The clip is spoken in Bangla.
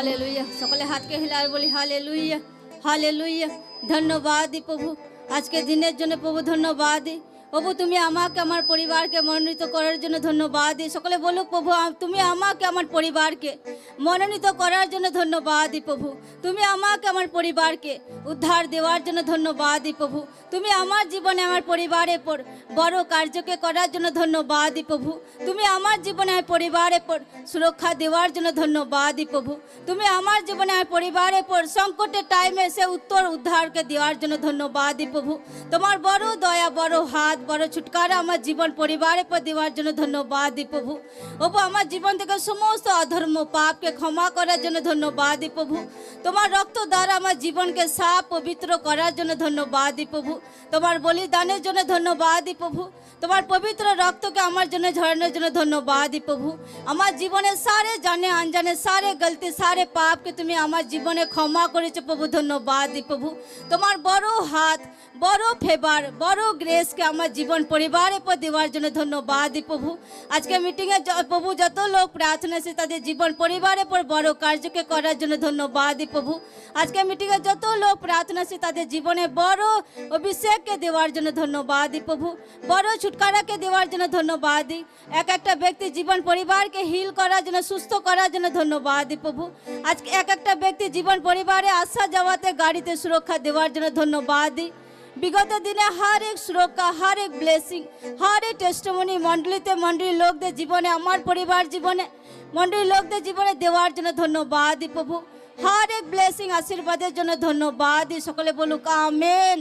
হালে লুইয়া সকলে হাতকে হিলার বলি হালে লুইয়া হালে লুইয়া ধন্যবাদ দিই প্রভু আজকে দিনের জন্য প্রভু ধন্যবাদ দিই প্রভু, তুমি আমাকে আমার পরিবারকে মনোনীত করার জন্য ধন্যবাদ দিই। সকলে বলুক, প্রভু তুমি আমাকে আমার পরিবারকে মনোনীত করার জন্য ধন্যবাদ দিই, প্রভু। তুমি আমাকে আমার পরিবারকে উদ্ধার দেওয়ার জন্য ধন্যবাদ দিই, প্রভু। তুমি আমার জীবনে আমার পরিবারের পর বড় কার্যকে করার জন্য ধন্যবাদ দিই, প্রভু। তুমি আমার জীবনে আমার পরিবারের পর সুরক্ষা দেওয়ার জন্য ধন্যবাদ দিই, প্রভু। তুমি আমার জীবনে আমার পরিবারের পর সংকটের টাইমে সে উত্তর উদ্ধারকে দেওয়ার জন্য ধন্যবাদ দিই, প্রভু। তোমার বড় দয়া, বড় হাত বড় ছুটকারা আমার জীবন পরিবারের পর দেওয়ার জন্য ধন্যবাদ প্রভু ওপো আমার জীবন থেকে সমস্ত অধর্ম পাপকে ক্ষমা করার জন্য ধন্যবাদ প্রভু তোমার রক্ত দ্বারা আমার জীবনকে সাফ পবিত্র করার জন্য ধন্যবাদ প্রভু তোমার বলিদানের জন্য ধন্যবাদ প্রভু তোমার পবিত্র রক্তকে আমার জন্য ঝরানোর জন্য ধন্যবাদ প্রভু আমার জীবনে সারে জানে আনজানে সারে গলতি সারে পাপকে তুমি আমার জীবনে ক্ষমা করেছ প্রভু ধন্যবাদ প্রভু তোমার বড় হাত বড় ফেভার বড় গ্রেসকে আমার জীবন পরিবারের পর দেওয়ার জন্য ধন্যবাদ প্রভু। আজকে মিটিংয়ে প্রভু যত লোক প্রার্থনা আছে, তাদের জীবন পরিবারের পর বড় কার্যকে করার জন্য ধন্যবাদ প্রভু। আজকে মিটিংয়ে যত লোক প্রার্থনা আছে, তাদের জীবনে বড় অভিষেককে দেওয়ার জন্য ধন্যবাদ প্রভু। বড় ছুটকারাকে দেওয়ার জন্য ধন্যবাদ। এক একটা ব্যক্তি জীবন পরিবারকে হিল করার জন্য, সুস্থ করার জন্য ধন্যবাদ প্রভু। আজকে এক একটা ব্যক্তি জীবন পরিবারে আসা যাওয়াতে গাড়িতে সুরক্ষা দেওয়ার জন্য ধন্যবাদ। বিগত দিনে হার এক সুরক্ষা হার এক ব্লেসিং হার এক টেস্টমনি মণ্ডলীতে মণ্ডলীর লোকদের জীবনে, আমার পরিবার জীবনে মণ্ডলীর লোকদের জীবনে দেওয়ার জন্য ধন্যবাদ, প্রভু। হার এক ব্লেসিং আশীর্বাদের জন্য ধন্যবাদ, সকলে বলুক, আমেন।